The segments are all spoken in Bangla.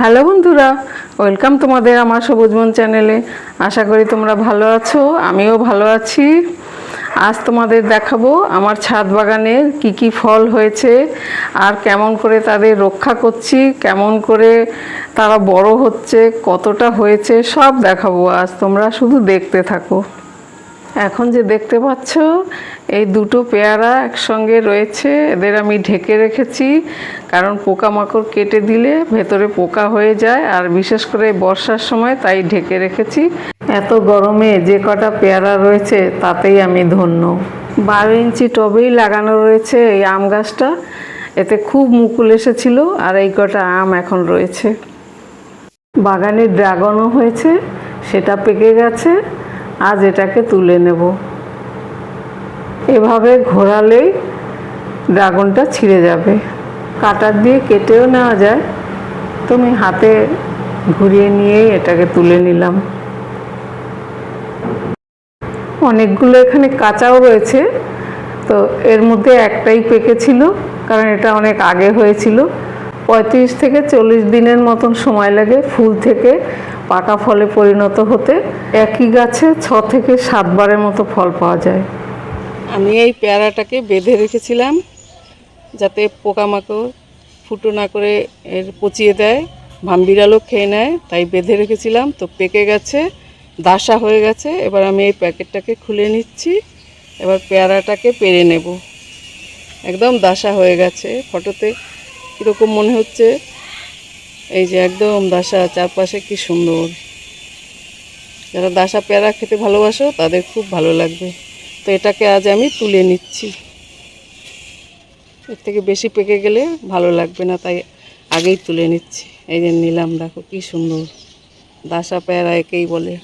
হ্যালো বন্ধুরা, ওয়েলকাম তোমাদের আমার সবুজ মন চ্যানেলে। আশা করি তোমরা ভালো আছো, আমিও ভালো আছি। আজ তোমাদের দেখাবো আমার ছাদ বাগানের কি কি ফল হয়েছে, আর কেমন করে তাদের রক্ষা করছি, কেমন করে তারা বড় হচ্ছে, কতটা হয়েছে, সব দেখাবো আজ। তোমরা শুধু দেখতে থাকো। এখন যে দেখতে পাচ্ছ, এই দুটো পেয়ারা একসঙ্গে রয়েছে, এদের আমি ঢেকে রেখেছি, কারণ পোকামাকড় কেটে দিলে ভেতরে পোকা হয়ে যায়, আর বিশেষ করে বর্ষার সময় তাই ঢেকে রেখেছি। এত গরমে যে কটা পেয়ারা রয়েছে, তাতেই আমি ধন্য। বারো ইঞ্চি টবেই লাগানো রয়েছে এই আম গাছটা, এতে খুব মুকুল এসেছিল, আর এই কটা আম এখন রয়েছে। বাগানে ড্রাগনও হয়েছে, সেটা পেকে গেছে। আজ এটাকে তুলে নেব। এভাবে ঘোরালেই ড্রাগনটা ছিঁড়ে যাবে। কাটার দিয়ে কেটেও নেওয়া যায়। তুমি হাতে ঘুরিয়ে নিয়েই এটাকে তুলে নিলাম। অনেকগুলো এখানে কাঁচাও রয়েছে। তো এর মধ্যে একটাই পেকেছিল কারণ এটা অনেক আগে হয়েছিল। পঁয়ত্রিশ থেকে চল্লিশ দিনের মতন সময় লাগে ফুল থেকে। পাকা ফলে পরিণত হতে একই গাছে ছ থেকে সাতবারের মতো ফল পাওয়া যায়। আমি এই পেয়ারাটাকে বেঁধে রেখেছিলাম যাতে পোকামাকড় ফুটো না করে এর পচিয়ে দেয়, ভামবিড়ালও খেয়ে নেয়, তাই বেঁধে রেখেছিলাম। তো পেকে গেছে, দাসা হয়ে গেছে, এবার আমি এই প্যাকেটটাকে খুলে নিচ্ছি, এবার পেয়ারাটাকে পেরে নেব। একদম দাসা হয়ে গেছে, ফটোতে কীরকম মনে হচ্ছে এই যে একদম দাসা চারপাশে কি সুন্দর। যারা দাসা পেয়ারা খেতে ভালোবাসো, তাদের খুব ভালো লাগবে। তো এটাকে আজ আমি তুলে নিচ্ছি। এর থেকে বেশি পেকে গেলে ভালো লাগবে না, তাই আগেই তুলে নিচ্ছি। এই যে নিলাম, দেখো কি সুন্দর। দাসা পেয়ারা একেই বলে।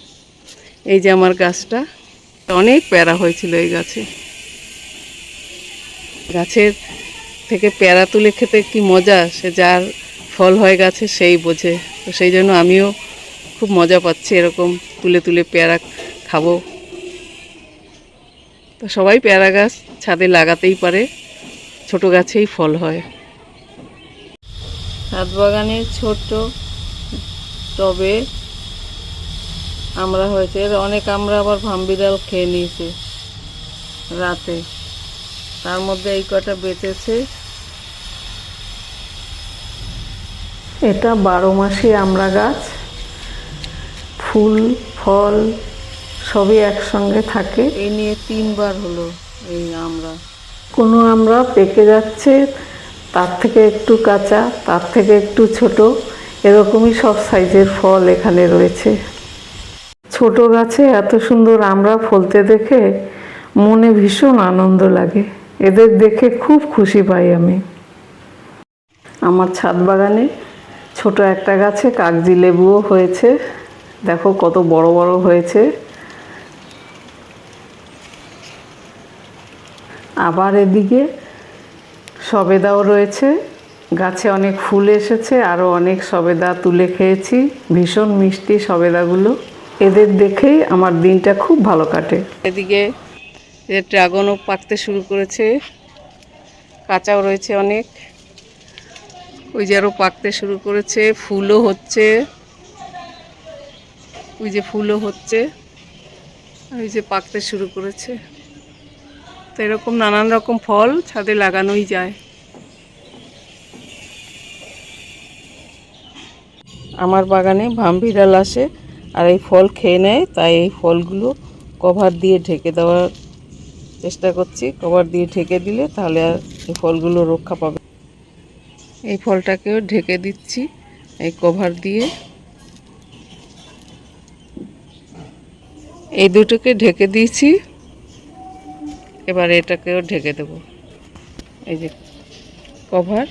এই যে আমার গাছটা অনেক পেয়ারা হয়েছিল এই গাছে। গাছের থেকে পেয়ারা তুলে খেতে কি মজা, সে যার ফল হয় গাছে, সেই বোঝে। তো সেই জন্য আমিও খুব মজা পাচ্ছি এরকম তুলে তুলে পেয়ারা খাব। তো সবাই পেয়ারা গাছ ছাদে লাগাতেই পারে, ছোট গাছেই ফল হয়। ছাদ বাগানের ছোট্ট টবে আমরা হয়েছে এর অনেক আমরা আবার ভামবিড়াল খেয়ে নিয়েছে রাতে। তার মধ্যে এই কটা বেঁচেছে। এটা বারো মাসে আমরা গাছ। ফুল ফল সবই একসঙ্গে থাকে। এই নিয়ে তিনবার হলো এই আমরা। কোনো আমরা পেকে যাচ্ছে তার থেকে একটু কাঁচা তার থেকে একটু ছোট এরকমই সব সাইজের ফল এখানে রয়েছে। ছোট গাছে এত সুন্দর আমরা ফলতে দেখে মনে ভীষণ আনন্দ লাগে। এদের দেখে খুব খুশি পাই আমি। আমার ছাদ বাগানে ছোট একটা গাছে কাগজি লেবুও হয়েছে। দেখো কত বড় বড় হয়েছে। আবার এদিকে সবেদাও রয়েছে। গাছে অনেক ফুল এসেছে আরও অনেক সবেদা তুলে খেয়েছি। ভীষণ মিষ্টি সবেদাগুলো। এদের দেখেই আমার দিনটা খুব ভালো কাটে। এদিকে ড্রাগনও পাকতে শুরু করেছে। কাঁচাও রয়েছে অনেক। ওই যে আরও পাকতে শুরু করেছে, ফুলও হচ্ছে। ওই যে ফুলও হচ্ছে ওই যে পাকতে শুরু করেছে। তো এরকম নানান রকম ফল ছাদে লাগানোই যায়। আমার বাগানে ভামবিড়াল আসে, আর এই ফল খেয়ে নেয়, তাই এই ফলগুলো কভার দিয়ে ঢেকে দেওয়ার চেষ্টা করছি। কভার দিয়ে ঢেকে দিলে তাহলে আর এই ফলগুলো রক্ষা পাবে এই ফলটাকেও ঢেকে দিচ্ছি, এই কভার দিয়ে। এই দুটোকে ঢেকে দিয়েছি, এবার এটাকেও ঢেকে দেব। এই যে কভার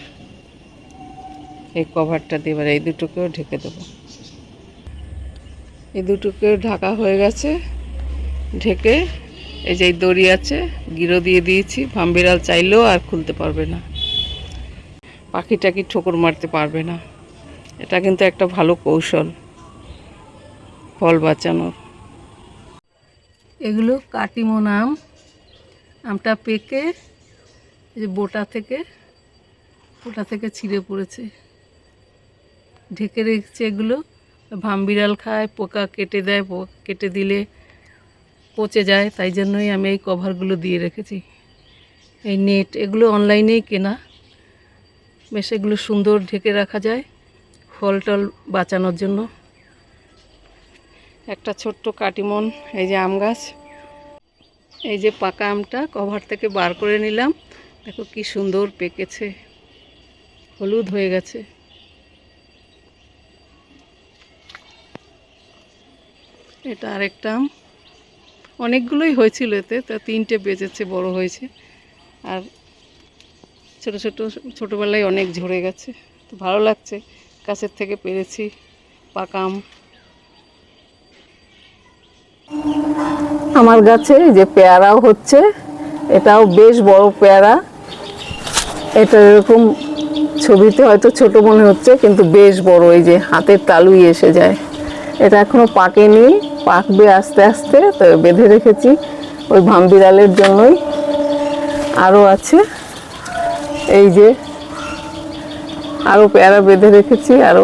এই কভারটা দিয়ে এবার এই দুটোকেও ঢেকে দেবো। এই দুটোকেও ঢাকা হয়ে গেছে, ঢেকে এই যে দড়ি আছে, গিরো দিয়ে দিয়েছি, ভামবিড়াল চাইলেও আর খুলতে পারবে না। পাখি টাকি ঠোকর মারতে পারবে না। এটা কিন্তু একটা ভালো কৌশল, ফল বাঁচানোর। এগুলো কাটিমন আম আমটা পেকে যে বোটা থেকে বোটা থেকে ছিঁড়ে পড়েছে। ঢেকে রেখেছে এগুলো, ভাম বিড়াল খায়, পোকা কেটে দেয় কেটে দিলে পচে যায়, তাই জন্যই আমি এই কভারগুলো দিয়ে রেখেছি। এই নেট এগুলো অনলাইনেই কেনা। বেশ এগুলো সুন্দর ঢেকে রাখা যায় ফল টল বাঁচানোর জন্য। একটা ছোট্ট কাটিমন, এই যে আম গাছ, এই যে পাকা আমটা কভার থেকে বার করে নিলাম। দেখো কি সুন্দর পেকেছে, হলুদ হয়ে গেছে। এটা আরেকটা আম। অনেকগুলোই হয়েছিল এতে, তা তিনটে বেজেছে বড় হয়েছে। আর ছোট ছোট ছোটোবেলায় অনেক ঝরে গেছে। তো ভালো লাগছে গাছের থেকে পেরেছি পাকা আম আমার গাছে যে পেয়ারাও হচ্ছে, এটাও বেশ বড় পেয়ারা। এটা এরকম ছবিতে হয়তো ছোট মনে হচ্ছে, কিন্তু বেশ বড়, এই যে হাতের তালুই এসে যায়। এটা এখনও পাকেনি, পাকবে আস্তে আস্তে তো বেঁধে রেখেছি ওই ভামবিড়ালের জন্যই। আরও আছে। এই যে আরও প্যারা বেঁধে রেখেছি আরও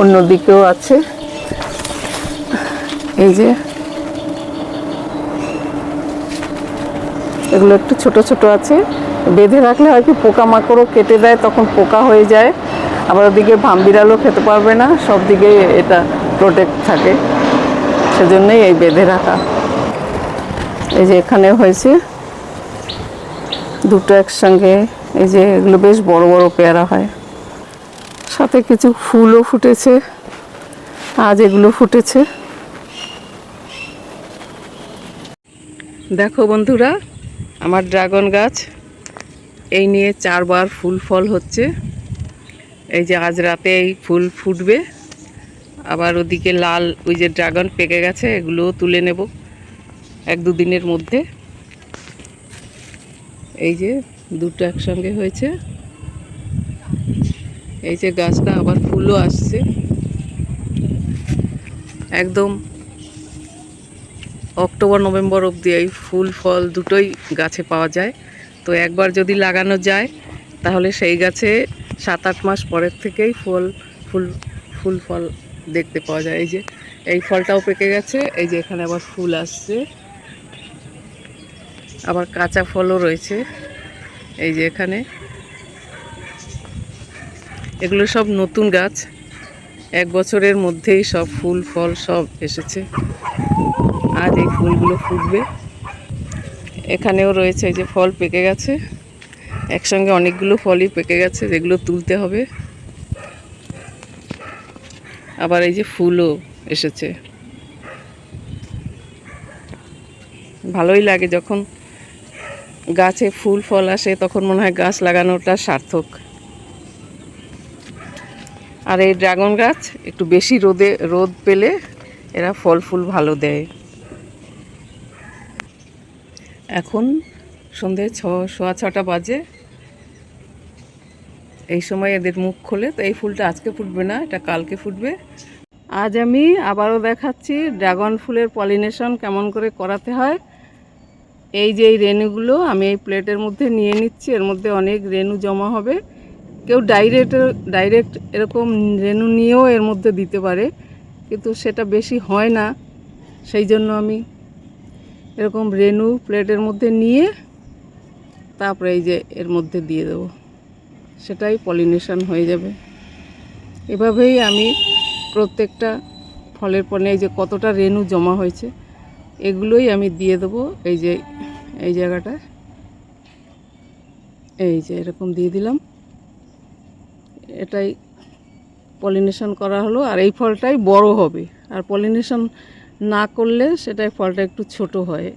অন্য দিকেও আছে। এই যে এগুলো একটু ছোট ছোট আছে। বেঁধে রাখলে হয় কি পোকামাকড়ও কেটে দেয়, তখন পোকা হয়ে যায়। আবার ওদিকে ভামবিড়ালও খেতে পারবে না, সব দিকে এটা প্রোটেক্ট থাকে। সেজন্যই এই বেঁধে রাখা। এই যে এখানে হয়েছে দুটো একসঙ্গে এই যে এগুলো বেশ বড় বড় পেয়ারা হয়। সাথে কিছু ফুলও ফুটেছে। আজ এগুলো ফুটেছে। দেখো বন্ধুরা, আমার ড্রাগন গাছ। এই নিয়ে চারবার ফুল ফল হচ্ছে। এই যে আজ রাতে এই ফুল ফুটবে। আবার ওদিকে লাল ওই যে ড্রাগন পেকে গেছে, এগুলোও তুলে নেব এক দুদিনের মধ্যে। এই যে দুটো একসঙ্গে হয়েছে। এই যে গাছটা আবার ফুলও আসছে। একদম অক্টোবর, নভেম্বর অবধি এই ফুল, ফল দুটোই গাছে পাওয়া যায়। তো একবার যদি লাগানো যায়, তাহলে সেই গাছে সাত আট মাস পরের থেকেই ফল, ফুল ফুল, ফল দেখতে পাওয়া যায়। এই যে, এই ফলটাও পেকে গেছে। এই যে এখানে আবার ফুল আসছে। আবার কাঁচা ফলও রয়েছে। এই যে এখানে। এগুলো সব নতুন গাছ। এক বছরের মধ্যেই সব ফুল, ফল সব এসেছে। আজ এই ফুলগুলো ফুটবে। এখানেও রয়েছে এই যে ফল পেকে গেছে। একসঙ্গে অনেকগুলো ফলই পেকে গেছে, যেগুলো তুলতে হবে। আবার এই যে ফুলও এসেছে। ভালোই লাগে যখন গাছে ফুল, ফল আসে, তখন মনে হয় গাছ লাগানোটা সার্থক। আর এই ড্রাগন গাছ, একটু বেশি রোদে, রোদ পেলে এরা ফল, ফুল ভালো দেয়। এখন সন্ধে ছ, সোয়া ছটা বাজে। এই সময় এদের মুখ খোলে, তো এই ফুলটা আজকে ফুটবে না, এটা কালকে ফুটবে। আজ আমি আবারও দেখাচ্ছি ড্রাগন ফুলের পলিনেশন কেমন করে করাতে হয়। এই যে এই রেনুগুলো আমি এই প্লেটের মধ্যে নিয়ে নিচ্ছি, এর মধ্যে অনেক রেনু জমা হবে। কেউ ডাইরেক্ট ডাইরেক্ট এরকম রেনু নিয়েও এর মধ্যে দিতে পারে, কিন্তু সেটা বেশি হয় না। সেই জন্য আমি এরকম রেনু প্লেটের মধ্যে নিয়ে তারপরে এই যে এর মধ্যে দিয়ে দেবো। সেটাই পলিনেশন হয়ে যাবে। এভাবেই আমি প্রত্যেকটা ফলের পণ্যে এই যে কতটা রেনু জমা হয়েছে এগুলোই আমি দিয়ে দেবো। এই যে, এই জায়গাটায় এই যে, এরকম দিয়ে দিলাম। এটাই পলিনেশন করা হলো। আর এই ফলটাই বড় হবে। আর পলিনেশন না করলে সেটাই ফলটা একটু ছোট হয়।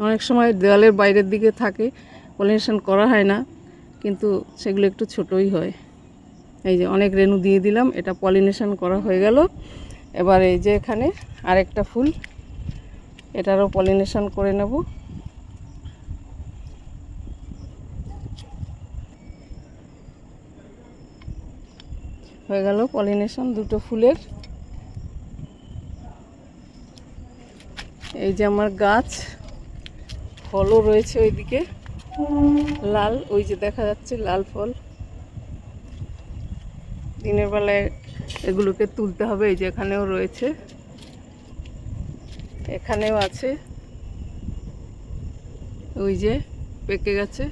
অনেক সময় দেওয়ালের বাইরের দিকে থাকে, পলিনেশন করা হয় না, কিন্তু সেগুলো একটু ছোটই হয়। এই যে, অনেক রেনু দিয়ে দিলাম। এটা পলিনেশন করা হয়ে গেল। এবার এই যে এখানে আরেকটা ফুল, এটারও পলিনেশন করে নেব। হয়ে গেল পলিনেশন দুটো ফুলের। এই যে আমার গাছ, ফলও রয়েছে ওইদিকে। লাল, ওই যে দেখা যাচ্ছে লাল ফল। দিনের বেলায় এগুলোকে তুলতে হবে এই যে এখানেও রয়েছে। এখানেও আছে। ওই যে পেকে গেছে।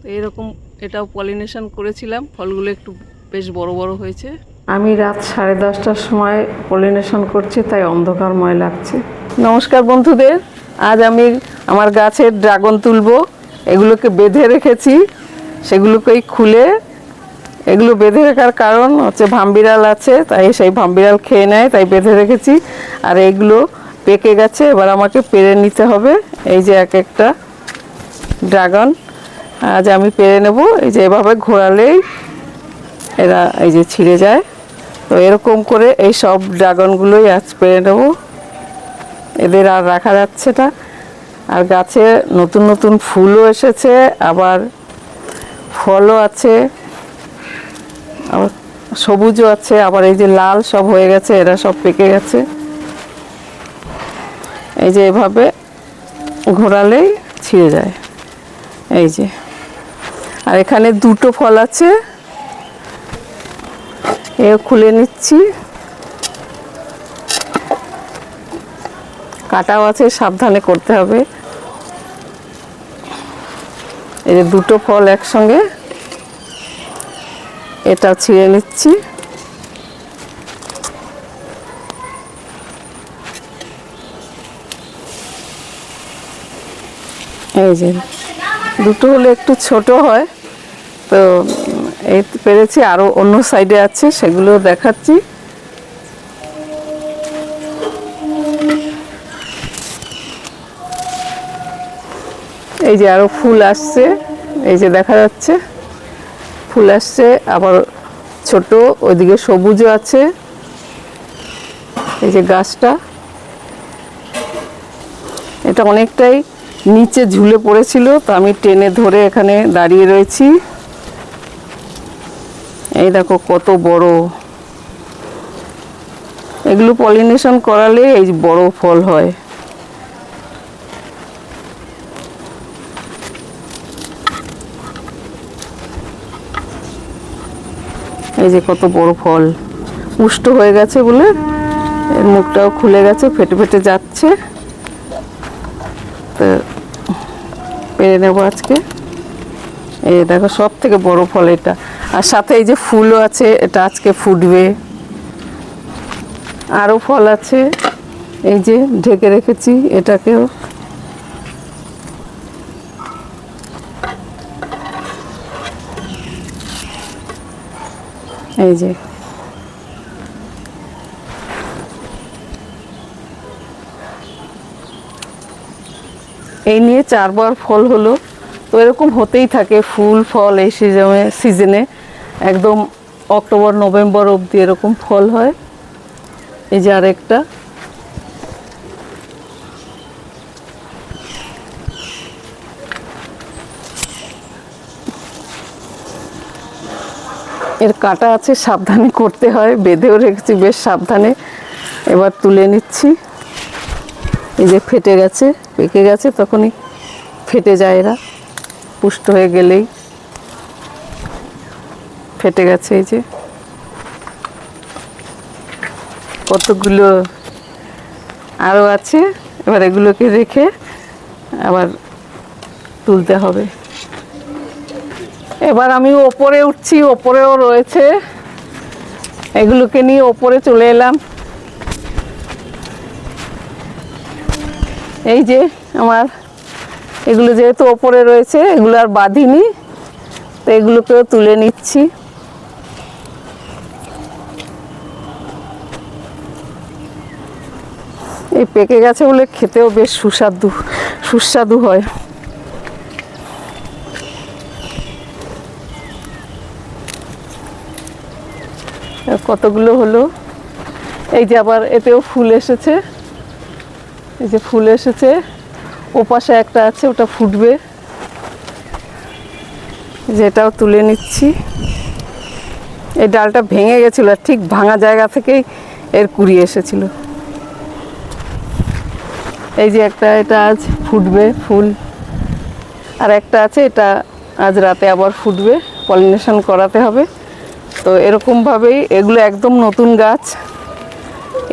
তো এরকম এটাও পলিনেশন করেছিলাম ফলগুলো একটু বেশ বড় বড় হয়েছে। আমি রাত সাড়ে দশটার সময় পলিনেশন করছি তাই অন্ধকারময় লাগছে। নমস্কার বন্ধুদের আজ আমি আমার গাছের ড্রাগন তুলবো। এগুলোকে বেঁধে রেখেছি সেগুলোকেই খুলে এগুলো বেঁধে রাখার কারণ হচ্ছে ভামবিড়াল আছে, তাই সেই ভামবিড়াল খেয়ে নেয়, তাই বেঁধে রেখেছি। আর এগুলো পেকে গেছে, এবার আমাকে পেরে নিতে হবে। এই যে এক একটা ড্রাগন, আজ আমি পেরে নেব। এই যে এভাবে ঘোরালেই এরা এই যে ছিঁড়ে যায়। তো এরকম করে এই সব ড্রাগনগুলোই আজ পেরে নেব। এদের আর রাখা যাচ্ছে না। আর গাছে নতুন নতুন ফুলও এসেছে, আবার ফলও আছে। আবার সবুজও আছে, আবার এই যে লাল সব হয়ে গেছে, এরা সব পেকে গেছে। এই যে এভাবে ঘোরালেই ছিঁড়ে যায়। এই যে। আর এখানে দুটো ফল আছে। এ খুলে নিচ্ছি। কাটাও আছে, সাবধানে করতে হবে। এই যে দুটো ফল একসঙ্গে এটা ছিঁড়ে নিচ্ছি। এই যে, দুটো হলে একটু ছোট হয়। তো, এই পেরেছি আরও অন্য সাইডে আছে, সেগুলো দেখাচ্ছি। এই যে আরও ফুল আসছে, এই যে দেখা যাচ্ছে। ফুল আসছে, আবার ছোট, ওইদিকে সবুজও আছে। এই যে গাছটা, এটা অনেকটাই নিচে ঝুলে পড়েছিল, তো আমি টেনে ধরে এখানে দাঁড়িয়ে রয়েছি। এই দেখো কত বড়। এগুলো পলিনেশন করালে এই বড় ফল হয়। এই যে কত বড় ফল। পুষ্ট হয়ে গেছে বলে এর মুখটাও খুলে গেছে, ফেটে ফেটে যাচ্ছে। তো পেরে নেব আজকে। এই দেখো সব থেকে বড় ফল এটা। আর সাথে এই যে ফুলও আছে, এটা আজকে ফুটবে। আরও ফল আছে। এই যে ঢেকে রেখেছি, এটাকেও। এই যে। এই নিয়ে চারবার ফল হলো। তো এরকম হতেই থাকে ফুল, ফল এই সিজনে সিজনে। একদম অক্টোবর, নভেম্বর অবধি এরকম ফল হয়। এই যে আরেকটা। এর কাটা আছে, সাবধানে করতে হয়, বেঁধেও রেখেছি, বেশ সাবধানে। এবার তুলে নিচ্ছি। এই যে ফেটে গেছে, পেকে গেছে, তখনই ফেটে যায় এরা। পুষ্ট হয়ে গেলেই ফেটে গেছে এই যে। কতগুলো আরও আছে, এবার এগুলোকে রেখে আবার তুলতে হবে। এবার আমি ওপরে উঠছি, ওপরেও রয়েছে। এগুলোকে নিয়ে ওপরে চলে এলাম। এই যে আমার, এগুলো যেহেতু ওপরে রয়েছে, এগুলো আর বাঁধিনি, তো এগুলোকেও তুলে নিচ্ছি। এই পেকে গেছে বলে খেতেও বেশ সুস্বাদু সুস্বাদু হয়। কতগুলো হলো? এই যে আবার এতেও ফুল এসেছে। এই যে ফুল এসেছে। ওপাশে একটা আছে, ওটা ফুটবে। যেটাও তুলে নিচ্ছি। এই ডালটা ভেঙে গেছিল, আর ঠিক ভাঙা জায়গা থেকেই এর কুড়ি এসেছিল। এই যে একটা, এটা আজ ফুটবে ফুল। আর একটা আছে, এটা আজ রাতে আবার ফুটবে। পলিনেশন করাতে হবে। তো এরকমভাবেই এগুলো একদম নতুন গাছ।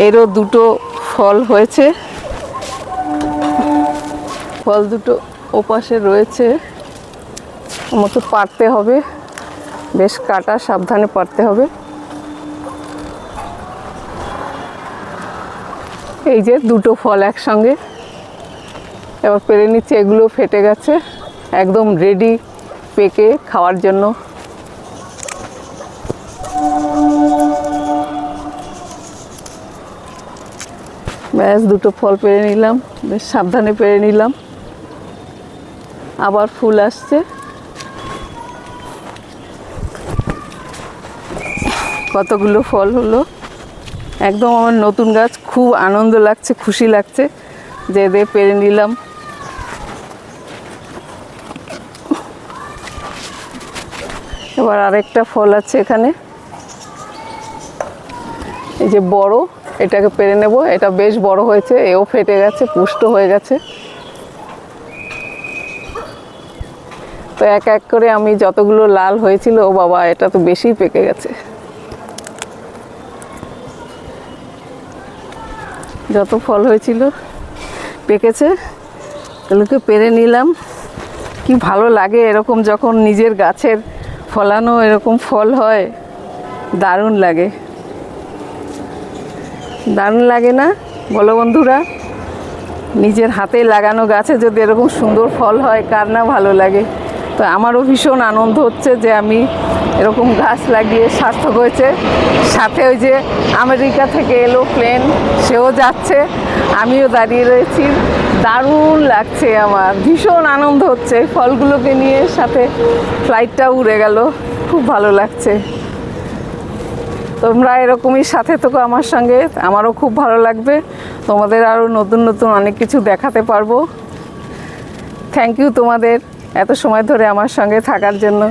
এরও দুটো ফল হয়েছে। ফল দুটো ওপাশে রয়েছে। মতো পারতে হবে। বেশ কাটা, সাবধানে পারতে হবে। এই যে দুটো ফল একসঙ্গে। এবার পেরে নিচ্ছে, এগুলো ফেটে গেছে। একদম রেডি পেকে খাওয়ার জন্য। ব্যাস, দুটো ফল পেরে নিলাম, বেশ সাবধানে পেরে নিলাম। আবার ফুল আসছে। কতগুলো ফল হলো। একদম আমার নতুন গাছ, খুব আনন্দ লাগছে, খুশি লাগছে। যে এদের পেরে নিলাম। এবার আরেকটা ফল আছে এখানে। এই যে বড় এটাকে পেরে নেব। এটা বেশ বড় হয়েছে, এও ফেটে গেছে, পুষ্ট হয়ে গেছে। তো এক এক করে আমি যতগুলো লাল হয়েছিল, ও বাবা, এটা তো বেশি পেকে গেছে। যত ফল হয়েছিল, পেকেছে। এগুলোকে পেরে নিলাম। কি ভালো লাগে এরকম যখন নিজের গাছের ফলানো এরকম ফল হয়, দারুণ লাগে। দারুণ লাগে না? বলো বন্ধুরা, নিজের হাতে লাগানো গাছে যদি এরকম সুন্দর ফল হয়, কার না ভালো লাগে? তো আমারও ভীষণ আনন্দ হচ্ছে যে আমি এরকম গাছ লাগিয়ে সার্থক হয়েছে। সাথে ওই যে আমেরিকা থেকে এলো প্লেন, সেও যাচ্ছে, আমিও দাঁড়িয়ে রয়েছি। দারুণ লাগছে আমার, ভীষণ আনন্দ হচ্ছে ফলগুলোকে নিয়ে। সাথে ফ্লাইটটা উড়ে গেল, খুব ভালো লাগছে। তোমরা এরকমই সাথে থাকো আমার সঙ্গে। আমারও খুব ভালো লাগবে। তোমাদের আরও নতুন নতুন অনেক কিছু দেখাতে পারব। থ্যাংক ইউ তোমাদের এত সময় ধরে আমার সঙ্গে থাকার জন্য।